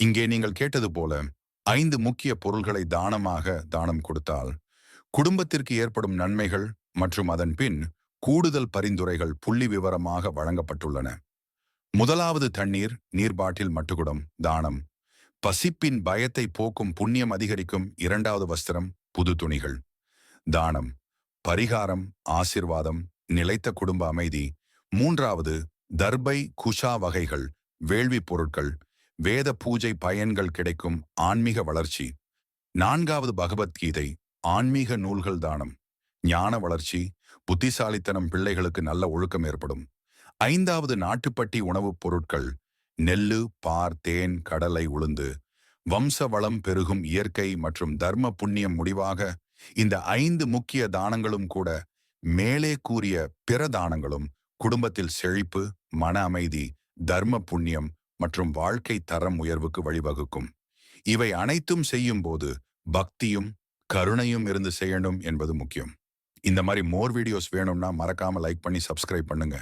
இங்கே நீங்கள் கேட்டது போல ஐந்து முக்கிய பொருள்களை தானமாக தானம் கொடுத்தால் குடும்பத்திற்கு ஏற்படும் நன்மைகள் மற்றும் அதன் பின் கூடுதல் பரிந்துரைகள் புள்ளி விவரமாக வழங்கப்பட்டுள்ளன. முதலாவது தண்ணீர் நீர் பாட்டில் மட்டுகுடம் தானம். பசிப்பின் பயத்தை போக்கும் புண்ணியம் அதிகரிக்கும் இரண்டாவது வஸ்திரம் புது துணிகள். தானம். பரிகாரம் ஆசிர்வாதம் நிலைத்த குடும்ப அமைதி. மூன்றாவது தர்பை குஷா வகைகள் வேள்வி பொருட்கள் வேத பூஜை பயன்கள் கிடைக்கும் ஆன்மீக வளர்ச்சி. நான்காவது பகவத்கீதை ஆன்மீக நூல்கள் தானம். ஞான வளர்ச்சி புத்திசாலித்தனம் பிள்ளைகளுக்கு நல்ல ஒழுக்கம் ஏற்படும். ஐந்தாவது நாட்டுப்பட்டி உணவுப் பொருட்கள் நெல்லு பார் தேன் கடலை உளுந்து. வம்ச வளம் பெருகும் இயற்கை மற்றும் தர்ம புண்ணியம் முடிவாக இந்த ஐந்து முக்கிய தானங்களும் கூட மேலே கூறிய பிற தானங்களும் குடும்பத்தில் செழிப்பு மன அமைதி தர்ம புண்ணியம் மற்றும் வாழ்க்கை தரம் உயர்வுக்கு வழிவகுக்கும். இவை அனைத்தும் செய்யும் போது பக்தியும் கருணையும் இருந்து செய்யணும் என்பது முக்கியம். இந்த மாதிரி மோர் வீடியோஸ் வேணும்னா மறக்காம லைக் பண்ணி சப்ஸ்கிரைப் பண்ணுங்க.